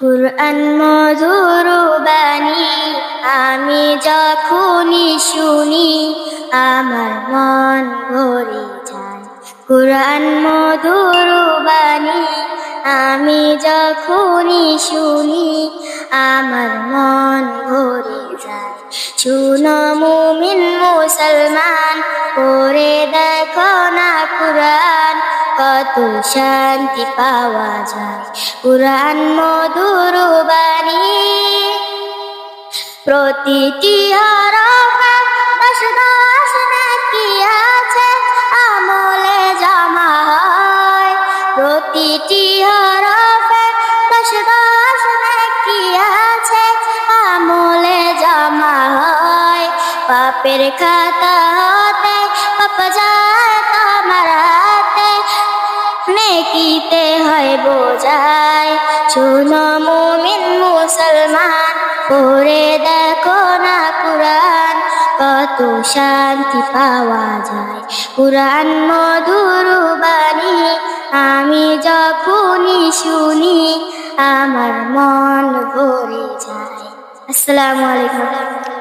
কুরআন মধুর বাণী, আমি যখনই শুনি, আমার মন ভরে যায়। কুরআন মধুর বাণী, আমি যখনই শুনি, আমার মন ভরে যায়। শুনো মুমিন মুসলমান কুরআন কত শান্তি পাওয়া যায়। কুরআন মধুর বাণী। প্রতিটি আছে, আমলে জমা হয়। আছে, আমলে জমা হয়। পাপের খাতা হতে বোঝায়। শুনো মুমিন মুসলমান, পড়ে দেখো না কুরআন, কত শান্তি পাওয়া যায়। কুরআন মধুর বাণী, আমি যখনই শুনি, আমার মন ভরে যায়। আসসালামু আলাইকুম।